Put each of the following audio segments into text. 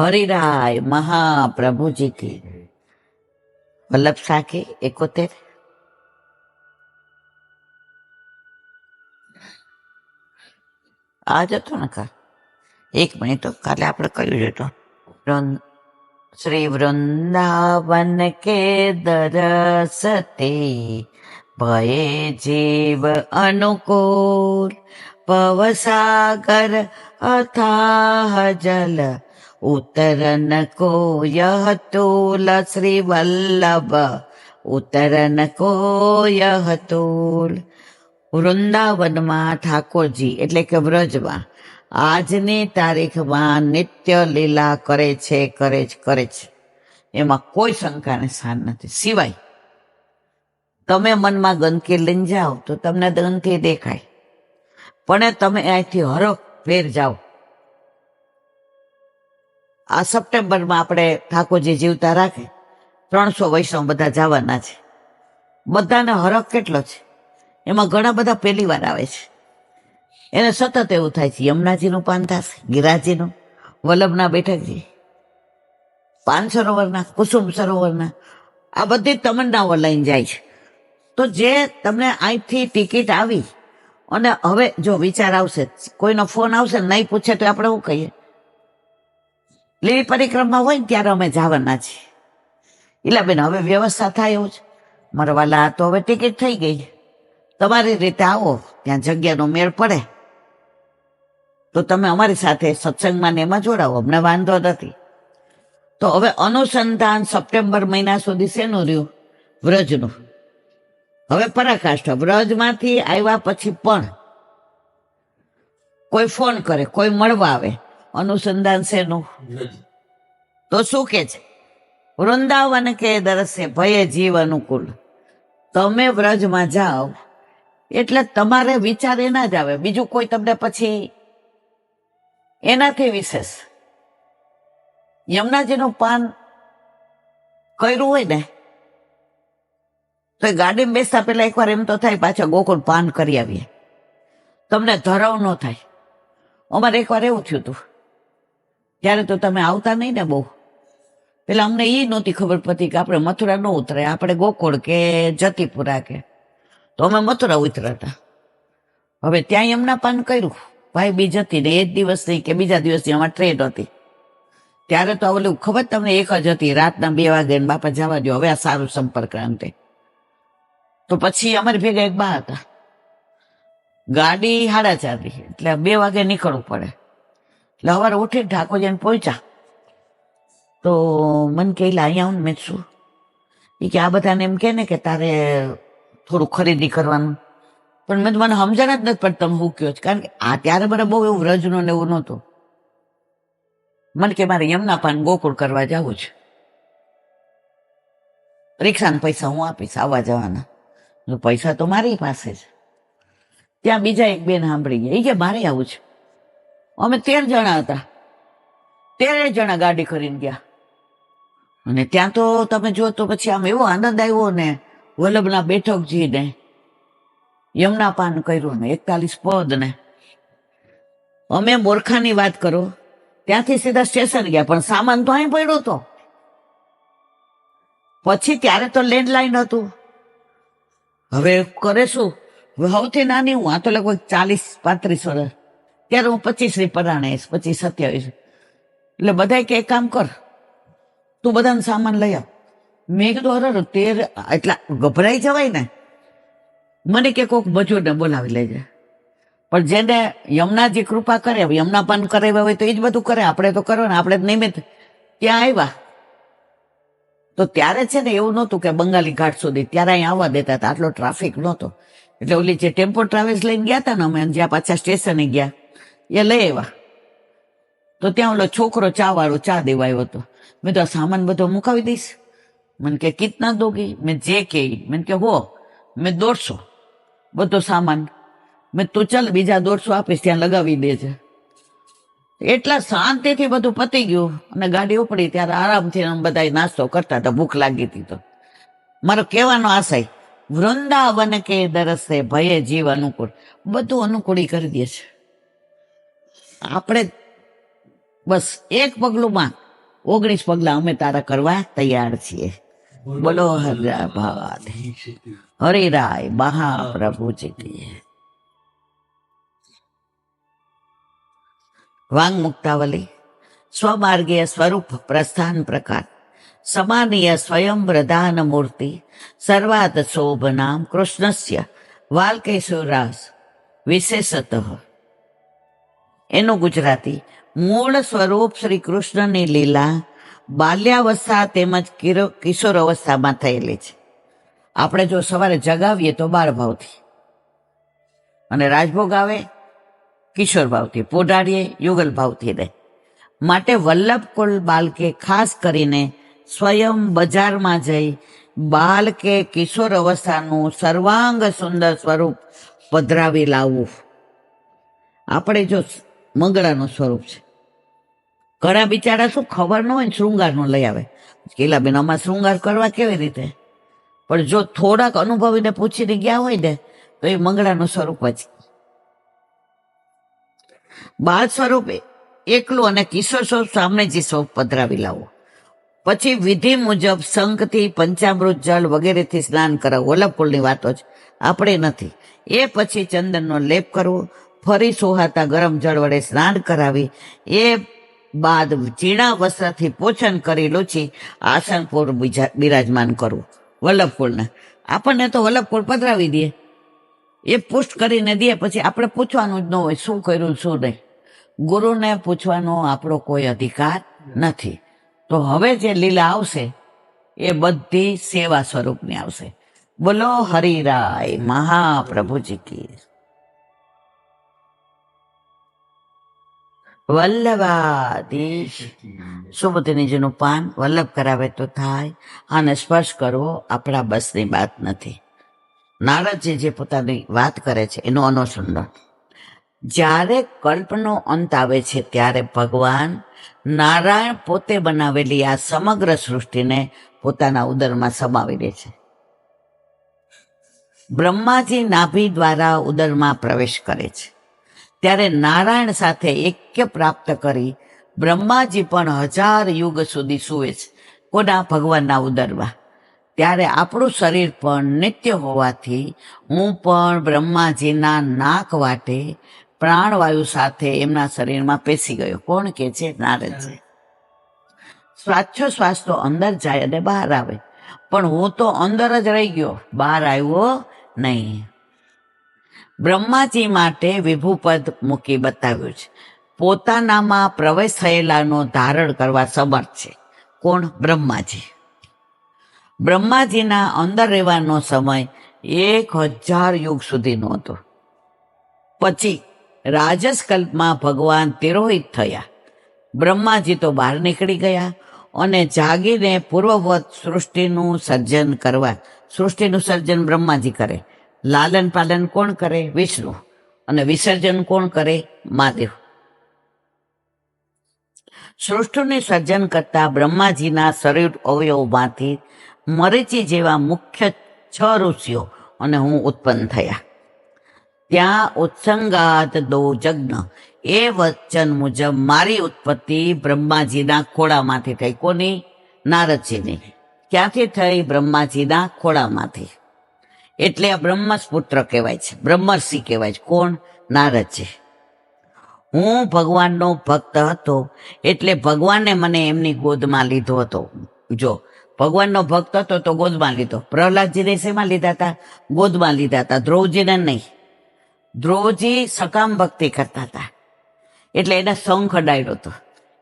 હરિરાય મહાપ્રભુજી કી વલ્લભ સાખી એકોતેર. આજ હતો ને કાલ. એક મિનિટ તો કાલે આપણે કહ્યું હતો વૃંદ- શ્રી વૃંદાવન કે દરસતે ભયે જીવ અનુકૂળ. પવસાગર અથાહ જલ ઉતરન કો યહ તૂલ શ્રી વલ્લભ ઉતરન કો યહ તૂલ વૃંદાવનમાં ઠાકોરજી એટલે કે વ્રજમાં આજની તારીખમાં નિત્ય લીલા કરે છે કરે છે કરે છે એમાં કોઈ શંકાને સ્થાન નથી સિવાય તમે મનમાં ગંદકી લઈને જાઓ તો તમને ગંદકી દેખાય પણ તમે અહીંથી હરો ફેર જાઓ આ સપ્ટેમ્બરમાં આપણે ઠાકોરજી જીવતા રાખે. ત્રણસો વૈષ્ણવ બધા જવાના છે. બધાને હરખ કેટલો છે? એમાં ઘણા બધા પહેલી વાર આવે છે. એને સતત એવું થાય છે, યમુનાજીનું પાન થશે, ગિરાજીનું, વલ્લભના બેઠકજી, પાન સરોવરના, કુસુમ સરોવરના, આ બધી તમન્નાઓ લઈને જાય છે. તો જે તમને અહીંથી ટિકિટ આવી, અને હવે જો વિચાર આવશે, કોઈનો ફોન આવશે નહીં પૂછે તો આપણે શું કહીએ? લીલી પરિક્રમા હોય ને ત્યારે અમે જવાના છીએ. એટલે બેન, હવે વ્યવસ્થા થાય એવું છે. મારા તો હવે ટિકિટ થઈ ગઈ તમારી રીતે આવો, ત્યાં જગ્યાનો મેળ પડે. તો તમે અમારી સાથે સત્સંગમાં ને એમાં જોડાવો, અમને વાંધો નથી. તો હવે અનુસંધાન સપ્ટેમ્બર મહિના સુધી શેનું રહ્યું? વ્રજનું. હવે પરાકાષ્ઠ, વ્રજમાંથી આવ્યા પછી પણ કોઈ ફોન કરે, કોઈ મળવા આવે. અનુસંધાન શેનું તો શું કે છે? વૃંદાવન કે દરસે ભયે જીવ અનુકૂળ. તમે વ્રજમાં જાઓ, એટલે તમારે વિચાર એના જ આવે. બીજું કોઈ તમને પછી એનાથી વિશેષ. યમુનાજીનું પાન કર્યું હોય ને, તો એ ગાડીમાં બેસતા પેલા એકવાર એમ તો થાય, પાછા ગોકુળ પાન કરી આવીએ. તમને ધરાવ ન થાય. અમારે એકવાર એવું થયું હતું. ત્યારે તો તમે આવતા નહીં ને બહુ. પેલા અમને એ નહોતી ખબર પડતી કે આપણે મથુરા ન ઉતરે આપણે ગોકુળ કે જતીપુરા કે. તો અમે મથુરા ઉતરાતા. હવે ત્યાં એમના પાન કર્યું. ભાઈ બીજ હતી ને એ જ દિવસની કે બીજા દિવસની અમારી ટ્રેન હતી. ત્યારે તો ઓલું ખબર તમને એક જ હતી, રાતના બે વાગે બાપા જવા દો હવે આ સારું સંપર્ક અંતે તો. પછી અમારી ભેગા એક બા હતા. ગાડી સાડા ચારની એટલે બે વાગે નીકળવું પડે. એટલે સવારે ઉઠી ઠાકોરજીને પહોંચ્યા. તો મને કે "લા, અહીંયા મેં શું? એ કે આ બધાને એમ કે ને કે તારે થોડું ખરીદી કરવાનું. પણ મેં તો મને સમજણ જ નથી પણ તમે હું કયો કારણ કે આ ત્યારે મને બહુ એવું રજનું ને એવું નહોતું. મને કે મારે યમના પાન ગોકુળ કરવા જવું છે. રિક્ષાના પૈસા હું આપીશ આવવા જવાના. પૈસા તો મારી પાસે છે. ત્યાં બીજા એક બેન સાંભળી ગયા. એ કે મારે આવું છે. અમે તેર જણા હતા. તેરે જણા ગાડી કરીને ગયા. અને ત્યાં તો તમે જુઓ તો પછી આમ એવો આનંદ આવ્યો ને, વલ્લભના બેઠકજી ને યમુના પાન કર્યું ને, એકતાલીસ પદ ને. અમે મોરખાની વાત કરો, ત્યાંથી સીધા સ્ટેશન ગયા, પણ સામાન તો અહીં પડ્યો હતો પછી ત્યારે તો લેન્ડલાઈન હતું. હવે કરે શું? સૌથી નાની હું, આ તો લગભગ ચાલીસ પાંત્રીસ વર્ષ. ત્યારે હું પચીસની પરાણે પચીસ સત્યાવીસ. એટલે બધા કે કામ કર. તું બધાને સામાન લઈ આવ. મેં કીધું, અરે તેર એટલા ગભરાઈ જવાય ને. મને કે કોઈક મજૂરને બોલાવી લેજે. પણ જેને યમુનાજી કૃપા કરે, યમુના પાન કરાવ્યા હોય તો એ જ બધું કરે. આપણે તો કરો ને, આપણે જ નિમિત્ત. ત્યાં આવ્યા. તો ત્યારે છે ને એવું નહોતું કે બંગાળી ઘાટ સુધી, ત્યારે અહીં આવવા દેતા હતા. આટલો ટ્રાફિક નહોતો. એટલે ઓલી જે ટેમ્પો ટ્રાવેલ્સ લઈને ગયા હતા ને અમે, જ્યાં પાછા સ્ટેશને ગયા. એ લઈ આવ્યા. તો ત્યાં ઓલો છોકરો ચા વાળો ચા દેવા આવ્યો હતો. મેં તો આ સામાન બધો મુકાવી દઈશ. મને કે કિતના દોગી મેં જે કે મેં કે, હો, મેં દોઢસો બધો સામાન. મેં તું, ચાલ બીજા દોઢસો આપીશ, ત્યાં લગાવી દેજે. એટલા શાંતિથી બધું પતી ગયું અને ગાડી ઉપડી ત્યારે આરામથી બધા નાસ્તો કરતા હતા. ભૂખ લાગી હતી તો. મારો કહેવાનો આશય, વૃંદાવન કે દરસે ભયે જીવ અનુકૂળ? બધું અનુકૂળી કરી દે છે. આપણે બસ એક પગલું માં ઓગણીસ પગલા અમે તારા કરવા તૈયાર છીએ. બોલો હરિરા ભાવાદ હરિરાય મહાપ્રભુજી કી વાંગ મુક્તાવલી, સ્વમાર્ગીય સ્વરૂપ પ્રસ્થાન પ્રકાર, સમાનીય સ્વયં પ્રધાન મૂર્તિ સર્વાત શોભનામ કૃષ્ણસ્ય વાલ્કેશ્વરાસ વિશેષતઃ એનું ગુજરાતી. મૂળ સ્વરૂપ શ્રી કૃષ્ણની લીલા, બાલ્યાવસ્થા તેમજ કિશોર અવસ્થામાં થયેલી છે. આપણે જો સવારે જગાવીએ તો બાળ ભાવથી. અને રાજભોગ આવે, કિશોર ભાવથી. પોઢાડીએ યુગલ ભાવથી રહે માટે વલ્લભકુલ બાલકે ખાસ કરીને સ્વયં બજારમાં જઈ બાલ કે કિશોર અવસ્થાનું સર્વાંગ સુંદર સ્વરૂપ પધરાવી લાવવું. આપણે જો મંગળાનું સ્વરૂપ છે. ઘણા બિચારા શું ખબર ન હોય શૃંગારનું લઈ આવે. કેલાબેન, આમાં શૃંગાર કરવા કેવી રીતે? પણ જો થોડાક અનુભવીને પૂછીને ગયા હોય ને, તો એ મંગળાનું સ્વરૂપ જ. બાળ સ્વરૂપે એકલું અને કિશોર સ્વરૂપ સામનેજી સ્વરૂપ પધરાવી લાવો. પછી વિધિ મુજબ શંખથી પંચામૃત જળ વગેરેથી સ્નાન કરાવવું વલ્લભકુળની વાતો જ આપણે નથી. એ પછી ચંદનનો લેપ કરવો ફરી સોહાતા ગરમ જળ વડે સ્નાન કરાવી, એ બાદ ઝીણા વસ્ત્રથી પોચન કરી લૂછી આસનપુર બિરાજમાન કરવું વલ્લભકુળને. આપણને તો વલ્લભકુળ પધરાવી દે. એ પુષ્ટ કરીને દે, પછી આપણે પૂછવાનું જ ન હોય, શું કર્યું, શું નહીં. ગુરુને પૂછવાનો આપણો કોઈ અધિકાર નથી. તો હવે જે લીલા આવશે, એ બધી સેવા સ્વરૂપની આવશે. બોલો હરિરાય, મહાપ્રભુજી કી. વલ્લભાધીશ સુબુદ્ધિનીજીનું પાન વલ્લભ કરાવે તો થાય. આને સ્પર્શ કરવો આપણા બસની વાત નથી. નારદજી જે પોતાની વાત કરે છે એનું અનુસંધાન. જ્યારે કલ્પનો અંત આવે છે ત્યારે ભગવાન નારાયણ પોતે બનાવેલી આ સમગ્ર સૃષ્ટિને પોતાના ઉદરમાં સમાવી દે છે. બ્રહ્માજી નાભી દ્વારા ઉદરમાં પ્રવેશ કરે છે. ત્યારે નારાયણ સાથે એક્ય પ્રાપ્ત કરી બ્રહ્માજી પણ હજાર યુગ સુધી સૂવે છે, કોના ભગવાનના ઉદરમાં. ત્યારે આપણું શરીર પણ નિત્ય હોવાથી હું પણ બ્રહ્માજીના નાક વાટે પ્રાણવાયુ સાથે એમના શરીરમાં પેસી ગયો. કોણ કે છે? નારદ છે શ્વાસો શ્વાસ તો અંદર જાય અને બહાર આવે. પણ હું તો અંદર જ રહી ગયો. બહાર આવ્યો નહીં. બ્રહ્માજી માટે વિભુપદ મૂકી બતાવ્યું છે. પોતાનામાં પ્રવેશ થયેલાનો ધારણ કરવા સમર્થ છે. કોણ? બ્રહ્માજી. બ્રહ્માજીના અંદર રહેવાનો સમય એક હજાર યુગ સુધીનો હતો. પછી રાજસકલ્પમાં ભગવાન તિરોહિત થયા. બ્રહ્માજી તો બહાર નીકળી ગયા અને જાગીને પૂર્વવત સૃષ્ટિનું સર્જન કરવા, સૃષ્ટિનું સર્જન બ્રહ્માજી કરે. લાલન પાલન કોણ કરે? વિષ્ણુ. અને વિસર્જન કોણ કરે? મહાદેવ. સૃષ્ટિને સર્જન કરતા બ્રહ્માજીના શરીર અવયવમાંથી મરીચી જેવા મુખ્ય છ ઋષિઓ અને હું ઉત્પન્ન થયા. ત્યાં ઉત્સંગાત દો જગ્ન. એ વચન મુજબ મારી ઉત્પત્તિ બ્રહ્માજીના ખોળામાંથી થઈ. કોની? નારદજીની. ક્યાંથી થઈ? બ્રહ્માજીના ખોળામાંથી. એટલે આ બ્રહ્મસ્પુત્ર કહેવાય છે. બ્રહ્મર્ષિ કહેવાય છે. કોણ? નારદજી હું ભગવાનનો ભક્ત હતો, એટલે ભગવાને મને એમની ગોદમાં લીધો હતો. જો, ભગવાનનો ભક્ત હતો તો ગોદમાં લીધો. પ્રહલાદજીને શેમાં લીધા હતા? ગોદમાં લીધા હતા. ધ્રુવજીને નહીં. ધ્રુવજી સકામ ભક્તિ કરતા હતા. એટલે એને શંખ અડાડ્યો હતો.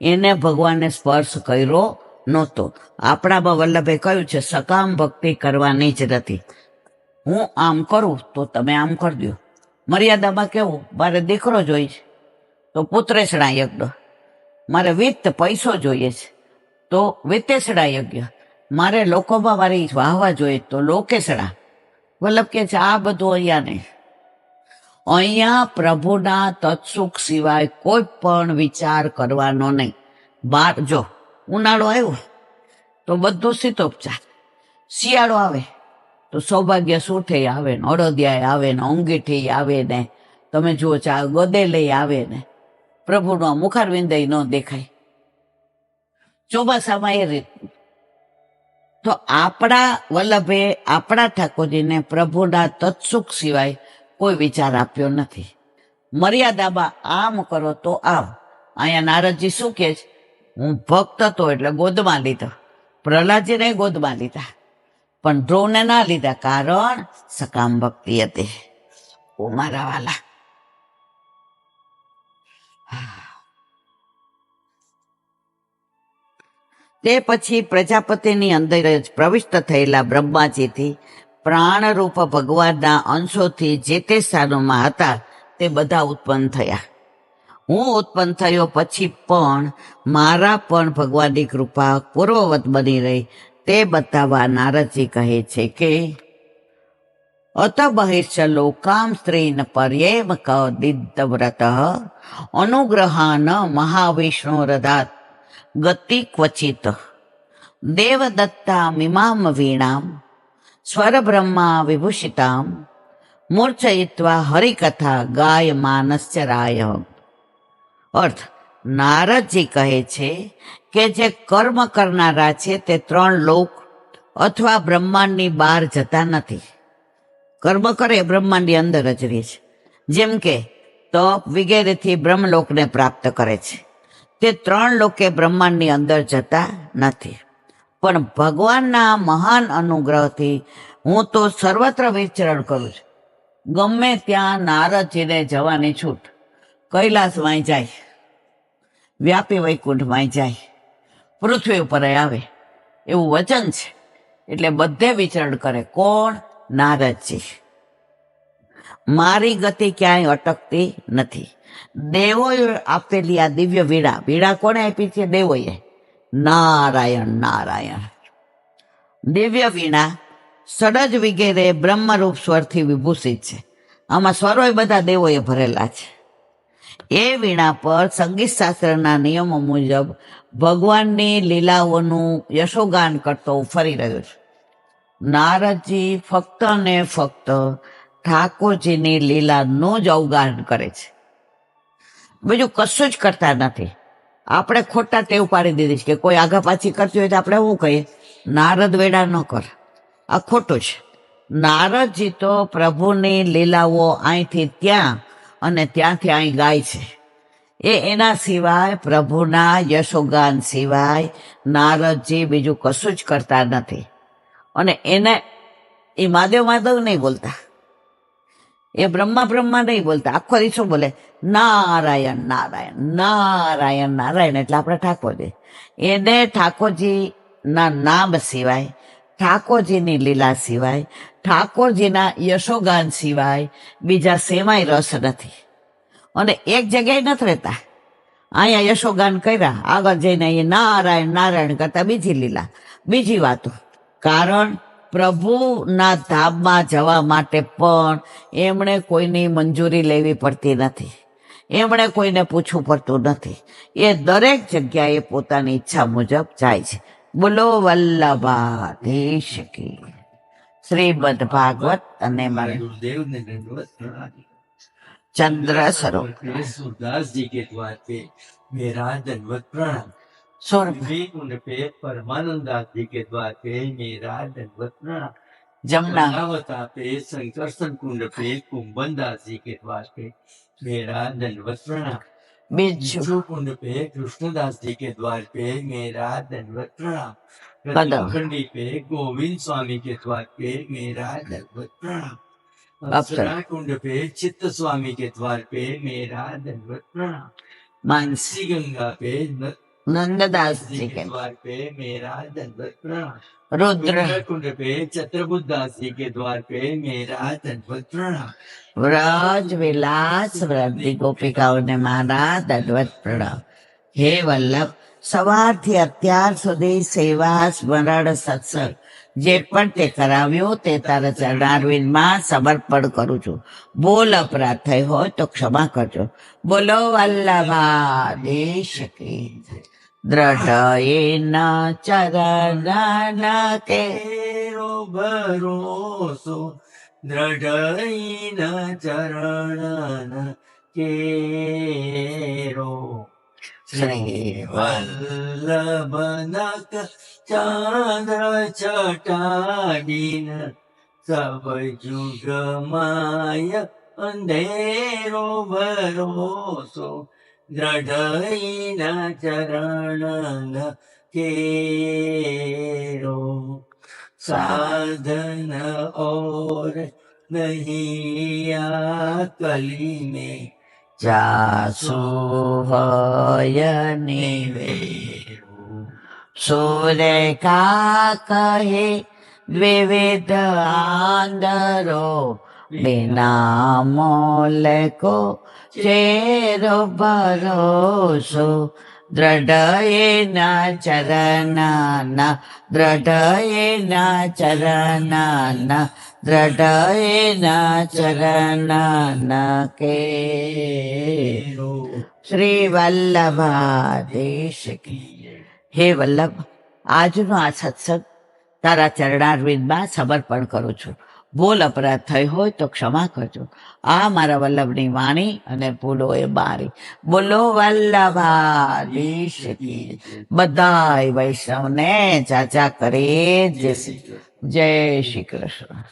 એને ભગવાનને સ્પર્શ કર્યો નહોતો. આપણામાં વલ્લભે કહ્યું છે, સકામ ભક્તિ કરવાની જ નથી. હું આમ કરું તો તમે આમ કરી દો મર્યાદામાં કેવું, મારે દીકરો જોઈએ છે તો પુત્રેસણા યજ્ઞ મારે વિત્ત પૈસો જોઈએ છે, તો વિત્તેસણા યજ્ઞ મારે લોકોમાં મારી વાહવા જોઈએ, તો લોકેસણા વલ્લભ કે છે, આ બધું અહીંયા નહીં. અહીંયા પ્રભુના તત્સુખ સિવાય કોઈ પણ વિચાર કરવાનો નહીં. બાર, જો ઉનાળો આવ્યો તો બધું શીતોપચાર શિયાળો આવે તો સૌભાગ્ય સુઠે આવે ને? અડદિયાએ આવે ને, અંગીઠી આવે ને, તમે જુઓ ચા ગોદે લઈ આવે ને. પ્રભુનો મુખારવિંદય ન દેખાય. ચોમાસામાં એ રીત. તો આપણા વલ્લભે આપણા ઠાકોરજીને પ્રભુના તત્સુખ સિવાય કોઈ વિચાર આપ્યો નથી. મર્યાદામાં આમ કરો તો આમ. અહીંયા નારદજી શું કહે છે? હું ભક્ત હતો એટલે ગોદમાં લીધો. પ્રહલાદજીને ગોદમાં લીધા. પણ ધ્રુવને લીધા કારણ સકામ ભક્તિ હતી. ઓ મારા વાલા. તે પછી પ્રજાપતિની અંદર જ પ્રવિષ્ટ થયેલા બ્રહ્માજીથી પ્રાણરૂપ ભગવાનના અંશોથી જે તે સ્થાનોમાં હતા તે બધા ઉત્પન્ન થયા. હું ઉત્પન્ન થયો પછી પણ મારા પણ ભગવાનની કૃપા પૂર્વવત બની રહી તે બતાવવા નારદજી કહે છે કે, અત બહિર્ચ લોકામ સ્ત્રીન પર્યેમ ક દિદ્ધવ્રત અનુગ્રહાન મહાવિષ્ણુ રદાત ગતિ ક્વચિત દેવદત્તા મિમામ વીણામ સ્વરબ્રહ્મા વિભૂષિતામ મૂર્છયિત્વા હરિકથા ગાય માનશ્ચરાય અર્થ નારદજી કહે છે કે જે કર્મ કરનારા છે તે ત્રણ લોક અથવા બ્રહ્માંડની બહાર જતા નથી. કર્મ કરે બ્રહ્માંડની અંદર જ રહે છે. જેમ કે તપ વગેરેથી બ્રહ્મલોકને પ્રાપ્ત કરે છે. તે ત્રણ લોકે બ્રહ્માંડની અંદર જતા નથી. પણ ભગવાનના મહાન અનુગ્રહથી હું તો સર્વત્ર વિચરણ કરું છું. ગમે ત્યાં નારદજીને જવાની છૂટ કૈલાસમાં જાય. વ્યાપી વૈકુંઠમાં જાય. પૃથ્વી ઉપર આવે. એવું વચન છે. એટલે બધે વિચરણ કરે. કોણ? નારદજી. મારી ગતિ ક્યાંય અટકતી નથી. દેવોએ આપેલી આ દિવ્ય વીણા. વીડા કોને આપી છે? દેવોએ. નારાયણ નારાયણ. દિવ્ય વીણા સડજ વગેરે બ્રહ્મરૂપ સ્વરથી વિભૂષિત છે. આમાં સ્વરોય બધા દેવોએ ભરેલા છે. એ વીણા પર સંગીત શાસ્ત્રના નિયમો મુજબ ભગવાનની લીલાઓનું યશોગાન કરતો ફરી રહ્યો છું. નારદજી ફક્ત ને ફક્ત ઠાકોરજીની લીલાનું જ અવગાન કરે છે. બીજું કશું જ કરતા નથી. આપણે ખોટા ટેવ પાડી દીધી છે કે કોઈ આગા પાછી કરતી હોય તો આપણે શું કહીએ? નારદ વેડા ન કર. આ ખોટું છે. નારદજી તો પ્રભુની લીલાઓ અહીંથી ત્યાં અને ત્યાંથી અહીં ગાય છે. એ એના સિવાય, પ્રભુના યશોગાન સિવાય, નારદજી બીજું કશું જ કરતા નથી. અને એને એ મહાદેવ માધવ નહીં બોલતા. એ બ્રહ્મા બ્રહ્મા નહીં બોલતા. આખો દિવસો બોલે, નારાયણ નારાયણ નારાયણ નારાયણ. એટલે આપણે ઠાકોરજી. એને ઠાકોરજીના નામ સિવાય, ઠાકોરજીની લીલા સિવાય ઠાકોરજીના યશોગાન સિવાય બીજા સેમાય રસ નથી. અને એક જગ્યાએ નથી રહેતા. અહીંયા યશોગાન કર્યા, આગળ જઈને એ નારાયણ નારાયણ કરતા બીજી લીલા. બીજી વાતો. કારણ પ્રભુના ધામમાં જવા માટે પણ એમણે કોઈની મંજૂરી લેવી પડતી નથી. એમણે કોઈને પૂછવું પડતું નથી. એ દરેક જગ્યાએ પોતાની ઈચ્છા મુજબ જાય છે. બોલો વલ્લભાધીશ કી શ્રીમદ ભાગવત અને મારે गुरुदेव ने दंडवत प्रणाम ચંદ્ર સરોવર सूरदास जी के द्वार पे मेरा दंडवत प्रणाम સોર विवेक कुंड पे परमानंद दास जी के द्वार पे मेरा दंडवत प्रणाम જમના कर्णावता पे संकर्षण कुंड पे कुंभन दास जी के द्वार पे मेरा दंडवत प्रणाम બીજું बिच्छू कुंड पे कृष्णदास जी के द्वार पे मेरा दंडवत प्रणाम। रत्नखंडी पे गोविंद स्वामी के द्वार पे मेरा दंडवत प्रणाम। अप्सरा कुंड पे चित्त स्वामी के द्वार पे मेरा दंडवत प्रणाम। मानसी। गंगा पे न- નંદદાસ जी જી के કે द्वार पे मेरा दंडवत प्रणाम રુદ્ર रुद्र कुंड पे चतुर्बुद्ध दास जी के द्वार पे मेरा दंडवत प्रणाम વ્રજ વિલાસ વ્રતિ ગોપિકાઓને મારા દંડવત પ્રણામ હે વલ્લભ સવારથી અત્યાર સુધી સેવા સ્મરણ સત્સંગ જે પણ તે કરાવ્યું તે તારા ચરણારવિંદમાં સમર્પણ કરું છું બોલ અપરાધ થઈ હોય તો ક્ષમા કરજો બોલો વલ્લભાધીશ કી જય. દ્રઢ એન ચરણ કે द्रढयेन चरणनकेरो भरोसो दृढयेन चरणन केरो श्रे वल्लभनक चन्द्र सब युगमाय अन्धेरो भरोसो દ્રઢઈના ચરણ કેરો સાધન ઓર નહીં કલી में જાસુ હોય નિવેરું સુરેખા કહે દ્વિવિધ આંદરો બિના મોલકો ચેરો ભરોસો દ્રઢયેના ચરણાના દ્રઢયેના ચરણાના દ્રઢયેના ચરણાના કે શ્રી વલ્લભાધીશ કી. હે વલ્લભ આજનો આ સત્સંગ તારા ચરણારવિંદમાં સમર્પણ કરું છું. ભૂલ અપરાધ થઈ હોય તો ક્ષમા કરજો. આ મારા વલ્લભની વાણી અને ભૂલો એ મારી બોલો વલ્લભાધીશ બધા વૈષ્ણવને ચાચા કરે જય શ્રી જય શ્રી કૃષ્ણ.